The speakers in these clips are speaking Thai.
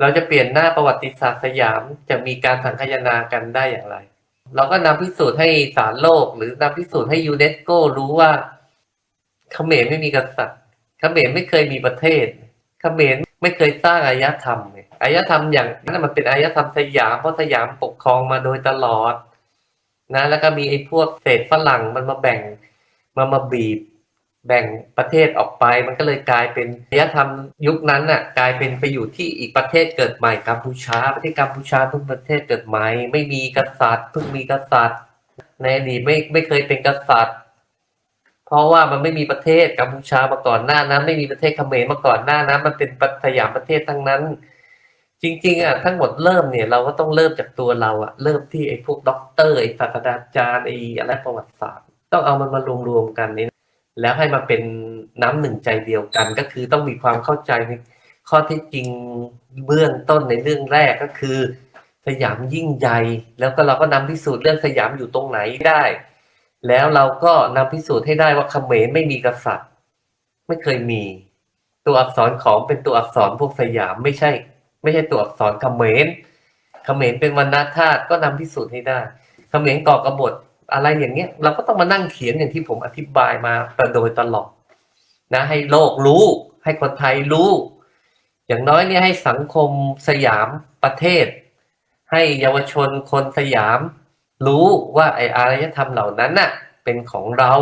เราจะเปลี่ยนหน้าประวัติศาสตร์สยามจะมีการสังคายนากันได้อย่างไร เราก็นำพิสูจน์ให้สารโลก หรือนำพิสูจน์ให้ยูเนสโกรู้ว่าเขมรไม่มีกษัตริย์เขมรไม่เคยมีประเทศเขมรไม่เคยสร้างอารยธรรมเนี่ยอารยธรรมอย่างนั้นมันเป็นอารยธรรมสยามเพราะสยามปกครองมาโดยตลอดนะแล้วก็มีไอ้พวกเศษฝรั่งมันมาแบ่งมามาบีบ แบ่งประเทศออกไป มันก็เลยกลายเป็นอารยธรรมยุคนั้นน่ะกลายเป็นไปอยู่ที่อีกประเทศเกิดใหม่กัมพูชา ประเทศกัมพูชาเพิ่งประเทศเกิดใหม่ ไม่มีกษัตริย์เพิ่งมีกษัตริย์ ในอดีตไม่ไม่เคยเป็นกษัตริย์ เพราะว่ามันไม่มีประเทศกัมพูชามาก่อนหน้านั้น ไม่มีประเทศเขมรมาก่อนหน้านั้นมันเป็นสยามประเทศทั้งนั้น จริง ๆอะทั้งหมดเริ่มเนี่ยเราก็ต้องเริ่มจากตัวเราอะเริ่มที่ไอ้พวกด็อกเตอร์ไอ้ศาสตราจารย์ไอ้อะไรประวัติศาสตร์ ต้องเอามันมารวมๆกันนี่ แล้วให้มาเป็นน้ำหนึ่งใจเดียวกัน ก็คือต้องมีความเข้าใจในข้อเท็จจริงเบื้องต้นในเรื่องแรกก็คือ สยามยิ่งใหญ่แล้วก็เราก็นำพิสูจน์เรื่องสยามอยู่ตรงไหนได้ แล้วเราก็นำพิสูจน์ให้ได้ว่าเขมรไม่มีกษัตริย์ ไม่เคยมี ตัวอักษรของเป็นตัวอักษรพวกสยามไม่ใช่ ไม่ใช่ตัวอักษรเขมรเขมรเป็นวรรณธาตุก็นำพิสูจน์ให้ได้เขมรก่อกบฏ อะไรอย่างเงี้ยเราก็ต้องมานั่งเขียนอย่างที่ผมอธิบายมาโดยตลอดนะให้โลกรู้ ให้คนไทยรู้ อย่างน้อยเนี่ยให้สังคมสยามประเทศ ให้เยาวชนคนสยามรู้ว่าไออารยธรรมเหล่านั้นน่ะเป็นของเรา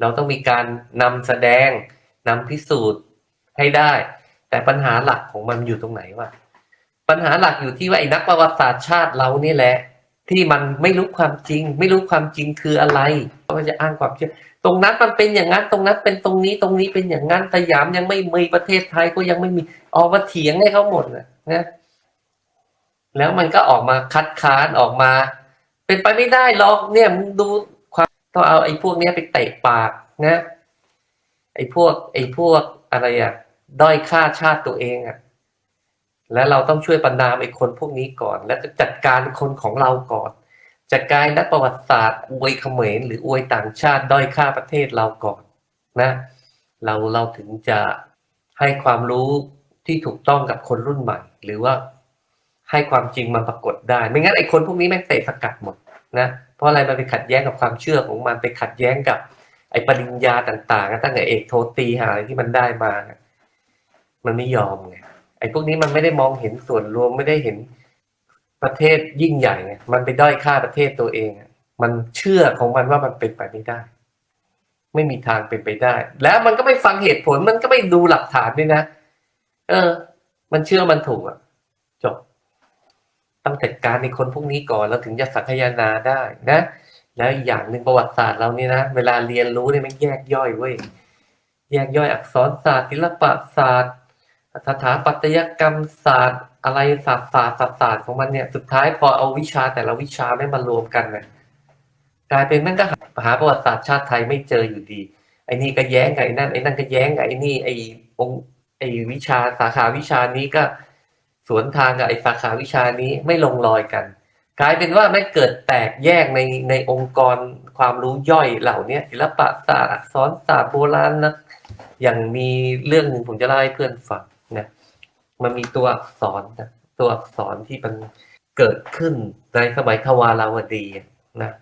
เราต้องมีการนำแสดงนำพิสูจน์ให้ได้ แต่ปัญหาหลักของมันอยู่ตรงไหนวะปัญหาหลักอยู่ที่ว่าไอ้นักประวัติศาสตร์ชาติเรานี่แหละ ที่มันไม่รู้ความจริง ไม่รู้ความจริงคืออะไรก็จะอ้างความเชื่อ ตรงนั้นมันเป็นอย่างนั้นตรงนั้นเป็นตรงนี้ตรงนี้เป็นอย่างนั้นสยามยังไม่มีประเทศไทยก็ยังไม่มีออกมาเถียงให้เขาหมดนะนะแล้วมันก็ออกมาคัดค้านออกมา เป็นไปไม่ได้หรอกเนี่ยมึงดูความต้องเอาไอ้พวกเนี้ยไปเตะปากนะไอ้พวกไอ้พวกอะไรอะด้อยค่าชาติตัวเองอะ แล้วเราต้องช่วยประนามไอ้คนพวกนี้ก่อน แล้วก็จัดการคนของเราก่อนจัดการนักประวัติศาสตร์อวยเขมรหรืออวยต่างชาติด้อยค่าประเทศเราก่อนนะเราเราถึงจะให้ความรู้ที่ถูกต้องกับคนรุ่นใหม่ หรือว่าให้ความจริงมันปรากฏได้ ไม่งั้นไอ้คนพวกนี้แม่งเตะสกัดหมดนะเพราะอะไรมันไปขัดแย้งกับความเชื่อของมันไปขัดแย้งกับไอ้ปริญญาต่างๆตั้งแต่เอกโทตีหาอะไรที่มันได้มา มันไม่ยอมไง ไอ้พวกนี้มันไม่ได้มองเห็นส่วนรวมไม่ได้เห็นประเทศยิ่งใหญ่ มันไปด้อยค่าประเทศตัวเองมันเชื่อของมันว่ามันเป็นไปไม่ได้ ไม่มีทางเป็นไปได้ แล้วมันก็ไม่ฟังเหตุผลมันก็ไม่ดูหลักฐานด้วยนะ เออ มันเชื่อมันถูกอะ จบ ต้องจัดการในคนพวกนี้ก่อนแล้วถึงจะสังคายนาได้นะแล้วอีกอย่างหนึ่งประวัติศาสตร์เรานี่นะเวลาเรียนรู้เนี่ยมันแยกย่อยเว้ยแยกย่อยอักษรศาสตร์ศิลปศาสตร์ สถาปัตยกรรมศาสตร์ อะไรศาสตร์ศาสตร์ศาสตร์ศาสตร์ของมันเนี่ยสุดท้ายพอเอาวิชาแต่ละวิชาไม่มารวมกันเนี่ยกลายเป็นแม่งก็หาประวัติศาสตร์ชาติไทยไม่เจออยู่ดีไอ้นี่ก็แย้งกับไอ้นั่นไอ้นั่นก็แย้งกับไอ้นี่ไอ้องไอ้วิชาสาขาวิชานี้ก็สวนทางกับไอ้สาขาวิชานี้ไม่ลงรอยกัน กลายเป็นว่าไม่เกิดแตกแยกในในองค์กรความรู้ย่อยเหล่านี้ศิลปศาสตร์อักษรศาสตร์โบราณนะอย่างมีเรื่องหนึ่งผมจะเล่าให้เพื่อนฟัง นะมันมีตัวอักษรนะตัวอักษรที่มันเกิดขึ้นในสมัยทวาราวดีนะ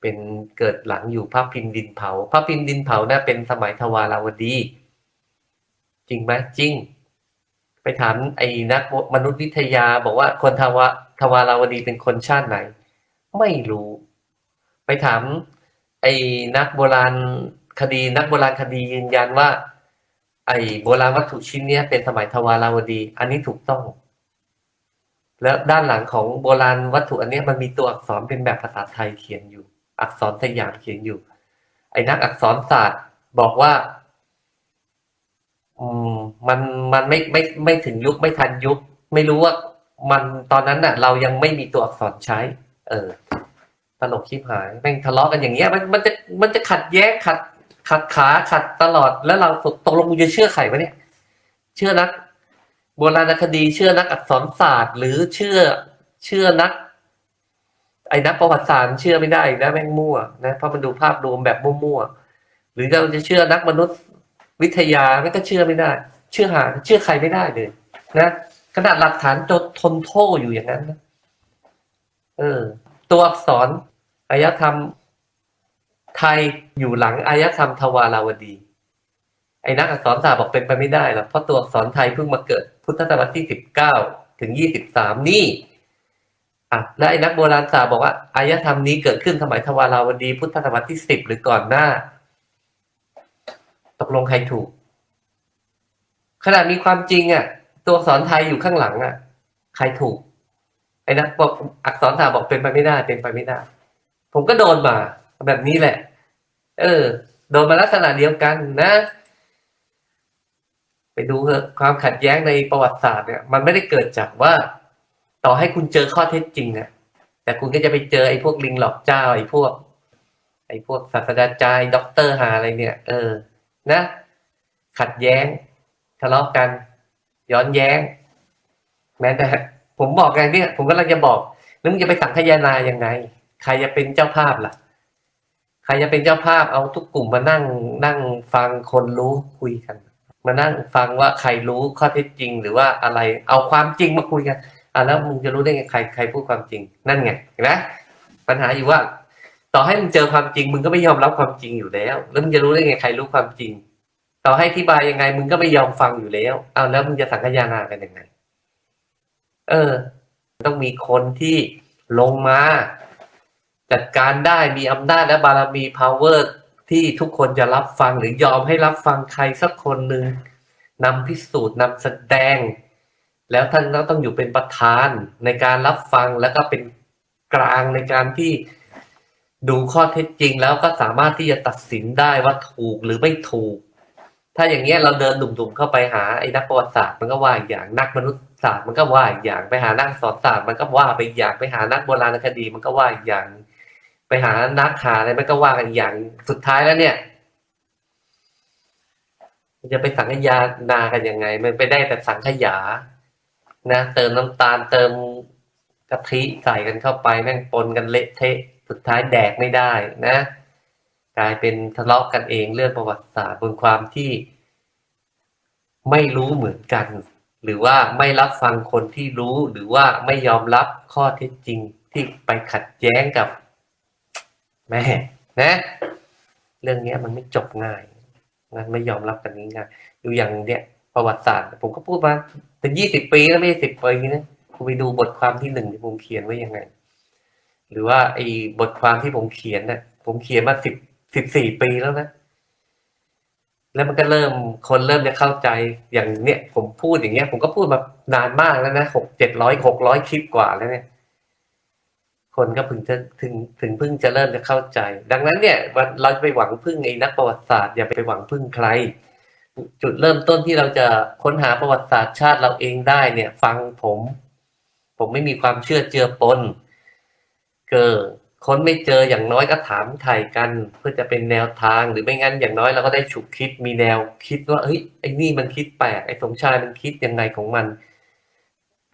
เป็นเกิดหลังอยู่พระพิมพ์ดินเผาพระพิมพ์ดินเผานะเป็นสมัยทวาราวดี จริงไหมจริง ไปถามไอ้นักมนุษยวิทยาบอกว่าคนทวาทวาราวดีเป็นคนชาติไหน ไม่รู้ ไปถามไอ้นักโบราณคดีนักโบราณคดียืนยันว่า ไอ้โบราณวัตถุชิ้นเนี้ยเป็นสมัยทวาราวดี อันนี้ถูกต้อง แล้วด้านหลังของโบราณวัตถุอันนี้มันมีตัวอักษรเป็นแบบภาษาไทยเขียนอยู่ อักษรสยามเขียนอยู่ ไอ้นักอักษรศาสตร์บอกว่า อืมมันมันไม่ไม่ไม่ถึงยุคไม่ทันยุค ไม่รู้ว่ามันตอนนั้นน่ะ เรายังไม่มีตัวอักษรใช้ เออตลกชิบหายแม่งทะเลาะกันอย่างเงี้ย มันมันจะมันจะขัดแย้งขัด ขัดขาขัดตลอดแล้วเราตกลงกูจะเชื่อใครวะเนี่ย เชื่อนัก โบราณคดีเชื่อนักอักษรศาสตร์ หรือเชื่อเชื่อนัก ไอ้นักประวัติศาสตร์เชื่อไม่ได้นะแม่งมั่วนะเพราะมันดูภาพรวมแบบมั่วๆหรือเราจะเชื่อนักมนุษยวิทยาไม่ก็เชื่อไม่ได้ เชื่อหา เชื่อใครไม่ได้เลยนะขนาดหลักฐานจดทนโทษอยู่อย่างนั้นนะเออ ตัวอักษรอายธรรม ไทยอยู่หลังอายธรรมทวาราวดี ไอ้นักอักษรศาสตร์บอกเป็นไปไม่ได้หรอกเพราะตัวอักษรไทยเพิ่งมาเกิด พุทธศตวรรษที่สิบเก้าถึงยี่สิบสามนี่อะแล้วไอ้นักโบราณศาสตร์บอกว่าอายธรรมนี้เกิดขึ้นสมัยทวาราวดี พุทธศตวรรษที่สิบหรือก่อนหน้า ตกลงใครถูก ขนาดมีความจริงอะ ตัวอักษรไทยอยู่ข้างหลังอะ ใครถูก ไอ้นักบอกอักษรศาสตร์บอกเป็นไปไม่ได้เป็นไปไม่ได้ ผมก็โดนมาแบบนี้แหละ เออ โดนมาลักษณะเดียวกันนะ ไปดูเถอะความขัดแย้งในประวัติศาสตร์เนี่ย มันไม่ได้เกิดจากว่า ต่อให้คุณเจอข้อเท็จจริงเนี่ยแต่คุณก็จะไปเจอไอ้พวกลิงหลอกเจ้าไอ้พวก ไอ้พวกศาสตราจารย์ด็อกเตอร์หาอะไรเนี่ย เออ นะ ขัดแย้ง ทะเลาะกัน ย้อนแย้ง แม้แต่ ผมบอกไงเนี่ย ผมก็ลังจะบอกแล้วมึงจะไปสังคายนายังไง ใครจะเป็นเจ้าภาพล่ะ ใครจะเป็นเจ้าภาพเอาทุกกลุ่มมานั่งนั่งฟังคนรู้คุยกัน มานั่งฟังว่าใครรู้ข้อเท็จจริง หรือว่าอะไรเอาความจริงมาคุยกันอะแล้วมึงจะรู้ได้ไงใครใครพูดความจริง นั่นไงเห็นไหมปัญหาอยู่ว่า ต่อให้มึงเจอความจริง มึงก็ไม่ยอมรับความจริงอยู่แล้ว แล้วมึงจะรู้ได้ไงใครรู้ความจริง ต่อให้อธิบายยังไง มึงก็ไม่ยอมฟังอยู่แล้วเอาแล้วมึงจะสังคายนากันยังไง เออ ต้องมีคนที่ลงมา จัดการได้มีอำนาจและบารมี power ที่ทุกคนจะรับฟังหรือยอมให้รับฟังใครสักคนหนึ่งนำพิสูจน์นำแสดง แล้วท่านก็ต้องอยู่เป็นประธานในการรับฟังแล้วก็เป็นกลางในการที่ดูข้อเท็จจริงแล้วก็สามารถที่จะตัดสินได้ว่าถูกหรือไม่ถูก ถ้าอย่างเงี้ยเราเดินดุ่มๆเข้าไปหาไอ้นักประวัติศาสตร์มันก็ว่าอย่างนักมนุษยศาสตร์มันก็ว่าอย่างไปหานักสอนศาสตร์มันก็ว่าไปอย่างไปหานักโบราณคดีมันก็ว่าอย่าง ไปหานักหาอะไรมันก็ว่ากันอีอย่างสุดท้ายแล้วเนี่ยมันจะไปสังขยานากันยังไง มันไปได้แต่สังขยา นะเติมน้ำตาลเติมกะทิใส่กันเข้าไปแม่งปนกันเละเทะสุดท้ายแดกไม่ได้นะ กลายเป็นทะเลาะกันเองเรื่องประวัติศาสตร์บนความที่ ไม่รู้เหมือนกัน หรือว่าไม่รับฟังคนที่รู้หรือว่าไม่ยอมรับข้อเท็จจริงที่ไปขัดแย้งกับ แม่นะ เรื่องเนี้ยมันไม่จบง่ายนไม่ยอมรับกันง่ายๆดูอย่างเนี้ยประวัติศาสตร์ผมก็พูดมาเป็นยี่สิบปีแล้วไม่สิบปีนะคุณไปดูบทความที่หนึ่งที่ผมเขียนไว้ยังไง หรือว่าไอ้บทความที่ผมเขียนเนี่ยผมเขียนมาสิบสิบสี่ปีแล้วนะ แล้วมันก็เริ่มคนเริ่มจะเข้าใจอย่างเนี้ยผมพูดอย่างเงี้ย ผมก็พูดมานานมากแล้วนะหกเจ็ดร้อยหกร้อยคลิปกว่าแล้วเนี่ย คนก็เพิ่งจะถึงถึงเพิ่งจะเริ่มจะเข้าใจ ดังนั้นเนี่ยเราจะไปหวังพึ่งไอ้นักประวัติศาสตร์อย่าไปหวังพึ่งใคร จุดเริ่มต้นที่เราจะค้นหาประวัติศาสตร์ชาติเราเองได้เนี่ย ฟังผม ผมไม่มีความเชื่อเจือปนเกิดค้นไม่เจออย่างน้อยก็ถามไถ่กันเพื่อจะเป็นแนวทางหรือไม่งั้นอย่างน้อยเราก็ได้ฉุกคิดมีแนวคิดว่าเฮ้ยไอ้นี่มันคิดแปลกไอ้สมชายมันคิดยังไงของมัน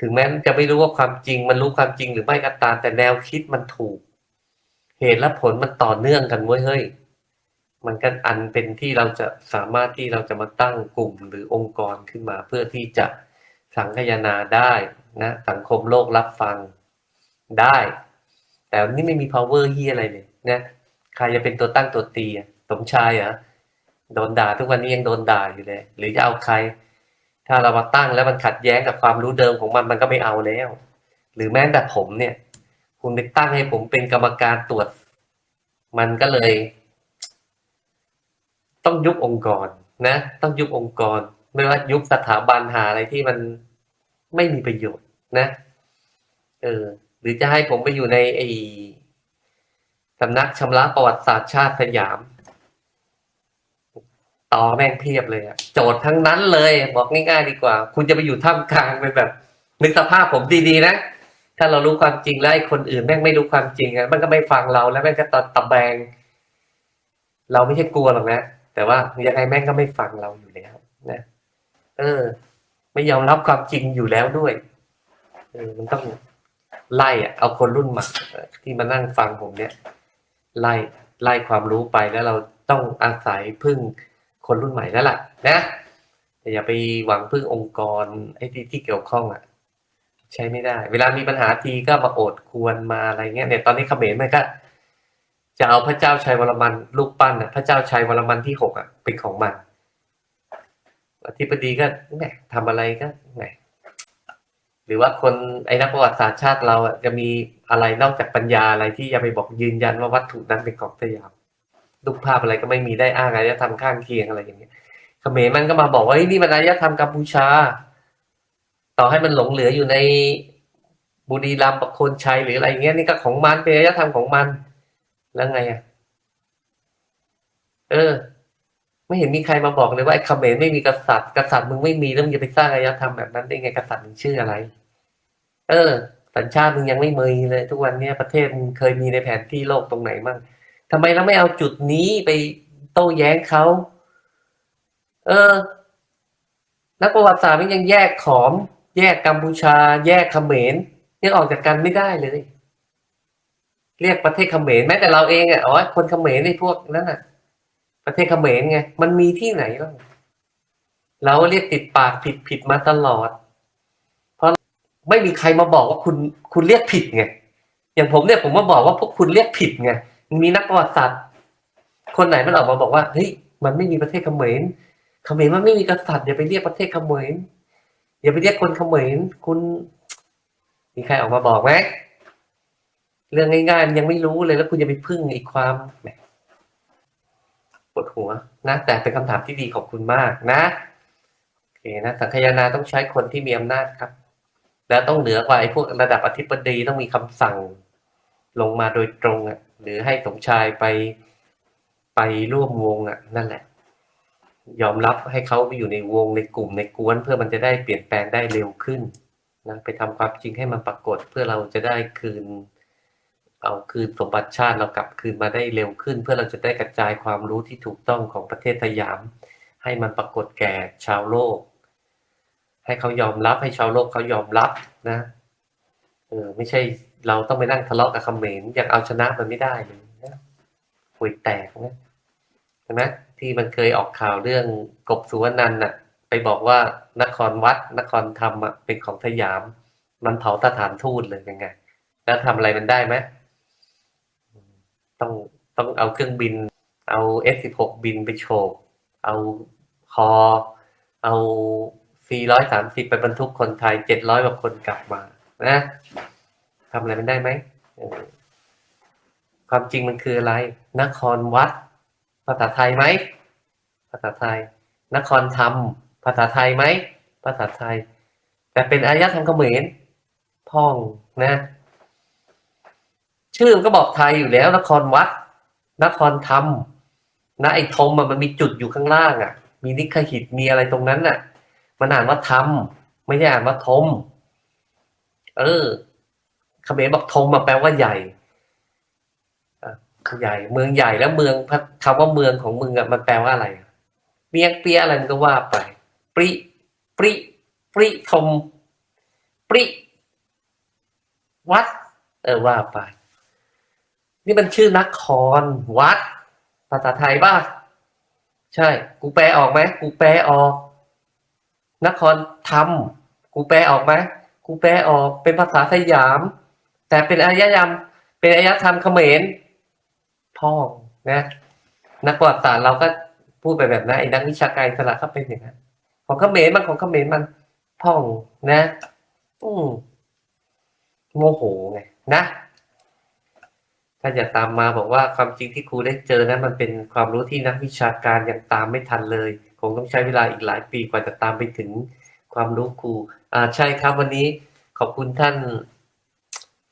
ถึงแม้จะไม่รู้ว่าความจริง มันรู้ความจริงหรือไม่ก็ตามแต่แนวคิดมันถูก เหตุและผลมันต่อเนื่องกันเว้ยเฮ้ยมันก็อันเป็นที่เราจะสามารถที่เราจะมาตั้งกลุ่มหรือองค์กรขึ้นมา เพื่อที่จะสังคายนาได้นะ สังคมโลกรับฟังได้ แต่นี่ไม่มี power เฮียอะไรเลยนะใครจะเป็นตัวตั้งตัวตีสมชายเหรอโดนด่าทุกวันนี้ยังโดนด่าอยู่เลย หรือจะเอาใคร ถ้าเรามาตั้งแล้วมันขัดแย้งกับความรู้เดิมของมันมันก็ไม่เอาแล้ว หรือแม้แต่ผมเนี่ย คุณไปตั้งให้ผมเป็นกรรมการตรวจ มันก็เลย ต้องยุบองค์กรนะ ต้องยุบองค์กร ไม่ว่ายุบสถาบันหาอะไรที่มันไม่มีประโยชน์นะ เออ หรือจะให้ผมไปอยู่ในไอ้สำนักชำระประวัติศาสตร์ชาติสยาม ต่อแม่งเพียบเลยอะโจทย์ทั้งนั้นเลย บอกง่ายๆดีกว่า คุณจะไปอยู่ท่ามกลางเป็นแบบ นึกสภาพผมดีๆนะถ้าเรารู้ความจริงแล้วไอ้คนอื่นแม่งไม่รู้ความจริงอะมันก็ไม่ฟังเราแล้วแม่งก็ตะตะแบง เราไม่ใช่กลัวหรอกนะแต่ว่ายังไงแม่งก็ไม่ฟังเราอยู่แล้วนะเออ ไม่ยอมรับความจริงอยู่แล้วด้วยเออมันต้องไล่อะเอาคนรุ่นใหม่ที่มานั่งฟังผมเนี่ย ไล่ไล่ความรู้ไปแล้วเราต้องอาศัยพึ่ง คนรุ่นใหม่แล้วล่ะนะแต่อย่าไปหวังพึ่งองค์กรไอ้ที่ที่เกี่ยวข้องอะ ใช้ไม่ได้ เวลามีปัญหาทีก็มาโอดควรมาอะไรเงี้ยเนี่ยตอนนี้เขมรมันก็จะเอาพระเจ้าชัยวรมันลูกปั้นอะ พระเจ้าชัยวรมันที่หกอะเป็นของมันอธิบดีก็แหมทำอะไรก็แหมหรือว่าคนไอ้นักประวัติศาสตร์ชาติเราอะจะมีอะไรนอกจากปัญญาอะไรที่จะไปบอกยืนยันว่าวัตถุนั้นเป็นของสยาม รูปภาพอะไรก็ไม่มีได้อ้างอารยธรรมข้างเคียงอะไรอย่างเงี้ยเขมรมันก็มาบอกว่าเฮ้นี่มันอารยธรรมกัมพูชา ต่อให้มันหลงเหลืออยู่ในบุรีรัมย์ปะโคนชัยหรืออะไรเงี้ยนี่ก็ของมันเป็นอารยธรรมของมันแล้วไงอะเออ ไม่เห็นมีใครมาบอกเลยว่าไอ้เขมรไม่มีกษัตริย์ กษัตริย์มึงไม่มีแล้วมึงจะไปสร้างอารยธรรมแบบนั้นได้ไงกษัตริย์มึงชื่ออะไร เออ สัญชาติมึงยังไม่มีเลย ทุกวันเนี้ยประเทศมึงเคยมีในแผนที่โลกตรงไหนมั่ง ทำไมเราไม่เอาจุดนี้ไปโต้แย้งเขาเออ นักประวัติศาสตร์มันยังแยกขอม แยกกัมพูชา แยกเขมรยังออกจากกันไม่ได้เลย เรียกประเทศเขมรแม้แต่เราเองอะอ๋อคนเขมรในพวกนั้นอะ ประเทศเขมรไงมันมีที่ไหนบ้างเราเรียกติดปากผิดผิดมาตลอด เพราะไม่มีใครมาบอกว่าคุณคุณเรียกผิดไงอย่างผมเนี่ยผมมาบอกว่าพวกคุณเรียกผิดไง มีนักประวัติศาสตร์คนไหนมันออกมาบอกว่าเฮ้ยมันไม่มีประเทศเขมรเขมรมันไม่มีกษัตริย์อย่าไปเรียกประเทศเขมรอย่าไปเรียกคนเขมรคุณ มีใครออกมาบอกไหมเรื่องง่ายๆมันยังไม่รู้เลยแล้วคุณจะไปพึ่งอีกความปวดหัวนะแต่เป็นคำถามที่ดีขอบคุณมากนะโอเคนะสังคายนาต้องใช้คนที่มีอำนาจครับ แล้วต้องเหนือกว่าไอ้พวกระดับอธิบดีต้องมีคำสั่งลงมาโดยตรงอะ หรือให้สมชายไปไปร่วมวงอะ นั่นแหละ ยอมรับให้เขาไปอยู่ในวงในกลุ่มในกวนเพื่อมันจะได้เปลี่ยนแปลงได้เร็วขึ้นนะไปทำความจริงให้มันปรากฏเพื่อเราจะได้คืน เอาคืนสมบัติชาติเรากลับคืนมาได้เร็วขึ้น เพื่อเราจะได้กระจายความรู้ที่ถูกต้องของประเทศสยาม ให้มันปรากฏแก่ชาวโลก ให้เขายอมรับให้ชาวโลกเขายอมรับนะ เออไม่ใช่เราต้องไปนั่งทะเลาะกับคอมเขมรยังเอาชนะมันไม่ได้เลยนะห่วยแตกนะเห็นไหมที่มันเคยออกข่าวเรื่องกบสุวรรณันน่ะ ไปบอกว่านครวัด นครธรรมเป็นของสยาม มันเผาสถานทูตเลยยังไง แล้วทำอะไรมันได้ไหมต้องต้องเอาเครื่องบิน เอา F16 บินไปโฉบเอาคอ เอา C130 ไปบรรทุกคนไทย 700กว่าคนกลับมา นะทำอะไรมันได้ไหมความจริงมันคืออะไร นครวัด ภาษาไทยไหมภาษาไทย นครธรรม ภาษาไทยไหมภาษาไทย แต่เป็นอารยธรรมเขมรพ่องนะ ชื่อมันก็บอกไทยอยู่แล้ว นครวัด นครธรรมนะไอ้ธมอะมันมีจุดอยู่ข้างล่างอะ มีนิคหิตมีอะไรตรงนั้นน่ะ มันอ่านว่าธรรมไม่ได้อ่านว่าธม เออเขมรบอกธมมาแปลว่าใหญ่อะใหญ่เมืองใหญ่แล้วเมืองคำว่าเมืองของมึงอะมันแปลว่าอะไร เมียงเปียอะไรมันก็ว่าไป ปริ ปริ ปริธมปริ วัด เออว่าไป นี่มันชื่อนครวัด ภาษาไทยป่ะใช่ กูแปลออกไหมกูแปลออก นครธรรม กูแปลออกไหม กูแปลออกเป็นภาษาสยาม แต่เป็นอารยธรรมเป็นอารยธรรมเขมรพ่องนะ นักประวัติศาสตร์เราก็พูดไปแบบนั้นไอ้นักวิชาการสละก็เป็นอย่างนั้นของเขมรมันของเขมรมันพ่องนะ อืมโมโหไงนะถ้าอย่าตามมาบอกว่าความจริงที่ครูได้เจอนั้นมันเป็นความรู้ที่นักวิชาการยังตามไม่ทันเลย คงต้องใช้เวลาอีกหลายปีกว่าจะตามไปถึงความรู้ครู อ่าใช่ครับวันนี้ขอบคุณท่าน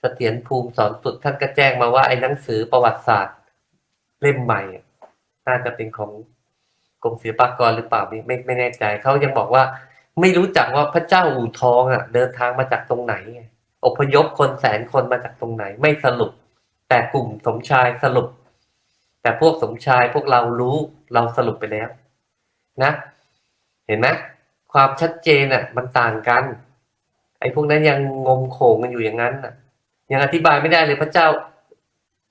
เสถียรภูมิสอนสุดท่านก็แจ้งมาว่าไอ้หนังสือประวัติศาสตร์เล่มใหม่ น่าจะเป็นของกรมศิลปากรหรือเปล่าไม่ไม่ไม่แน่ใจเขายังบอกว่า ไม่รู้จักว่าพระเจ้าอู่ทองอะ เดินทางมาจากตรงไหนอพยพคนแสนคนมาจากตรงไหน ไม่สรุป แต่กลุ่มสมชายสรุป แต่พวกสมชายพวกเรารู้เราสรุปไปแล้ว นะ เห็นไหม ความชัดเจนอะ มันต่างกัน ไอ้พวกนั้นยังงมโขงกันอยู่อย่างนั้นอะ ยังอธิบายไม่ได้เลยพระเจ้า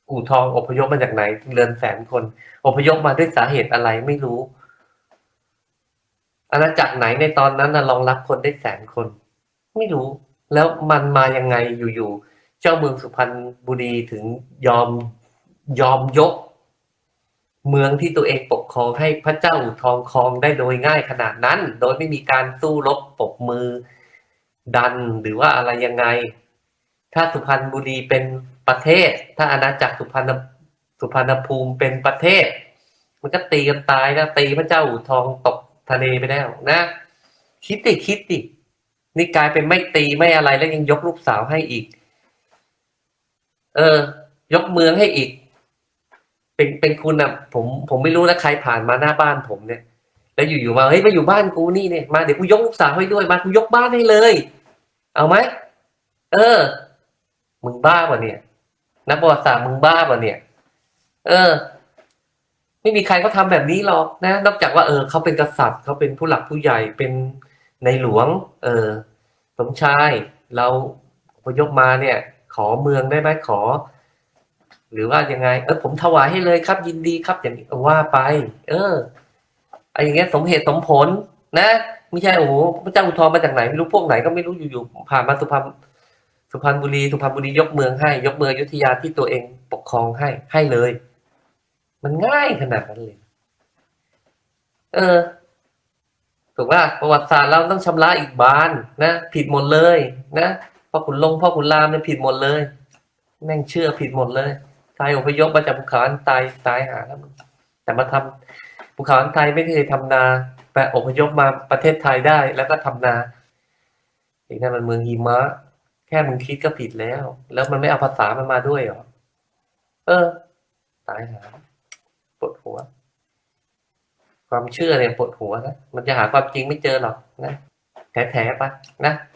อู่ทองอพยพมาจากไหนเรือนแสนคนอพยพมาด้วยสาเหตุอะไรไม่รู้อาณาจักรไหนในตอนนั้นรองรับคนได้แสนคน ไม่รู้ แล้วมันมายังไงอยู่ๆเจ้าเมืองสุพรรณบุรีถึงยอมยอมยก เมืองที่ตัวเองปกครองให้พระเจ้าอู่ทองครองได้โดยง่ายขนาดนั้น โดยไม่มีการสู้รบปรบมือดันหรือว่าอะไรยังไง ถ้าสุพรรณบุรีเป็นประเทศ ถ้าอาณาจักรสุพรรณสุพรรณภูมิเป็นประเทศ มันก็ตีกันตายนะตีพระเจ้าอู่ทองตกทะเลไปแล้วนะ คิดดิคิดดินี่กลายเป็นไม่ตีไม่อะไรแล้วยังยกลูกสาวให้อีก เออ ยกเมืองให้อีก เป็นเป็นคุณอะผมผมไม่รู้นะใครผ่านมาหน้าบ้านผมเนี่ย แล้วอยู่ๆมาเฮ้ยมาอยู่บ้านกูนี่เนี่ยมาเดี๋ยวกูยกลูกสาวให้ด้วยมากูยกบ้านให้เลย เอาไหมเออ มึงบ้าป่ะเนี่ยนักประวัติศาสตร์มึงบ้าป่ะเนี่ย เออ ไม่มีใครเขาทำแบบนี้หรอกนะ นอกจากว่าเออเขาเป็นกษัตริย์เขาเป็นผู้หลักผู้ใหญ่เป็นในหลวง เออสมชายเราพยพมาเนี่ย ขอเมืองได้ไหมขอ หรือว่ายังไง เออผมถวายให้เลยครับ ยินดีครับอย่างนี้ว่าไป เออไอ้อย่างเงี้ยสมเหตุสมผล นะไม่ใช่โอ้โหพระเจ้าอุทธรมาจากไหนไม่รู้พวกไหนก็ไม่รู้อยู่ๆผ่านมาสุพรรณสุพรรณบุรีสุพรรณบุรียกเมืองให้ ยกเมืองอยุธยาที่ตัวเองปกครองให้ให้เลย มันง่ายขนาดนั้นเลย เออถูกว่าประวัติศาสตร์เราต้องชำระอีกบานนะผิดหมดเลย นะพ่อขุนลงพ่อขุนรามเนี่ยผิดหมดเลย แม่งเชื่อผิดหมดเลย ตายอพยพมาจากภูเขาอันตายตายหาแล้ว แต่มาทำภูเขาอันตายไม่เคยทำนา แต่อพยพมาประเทศไทยได้แล้วก็ทำนาอีกนั่นมันเมืองหิมะ แค่มึงคิดก็ผิดแล้ว แล้วมันไม่เอาภาษามันมาด้วยเหรอ เออ ตายหาปวดหัว ความเชื่อเนี่ยปวดหัวนะ มันจะหาความจริงไม่เจอหรอกนะแถๆไปนะ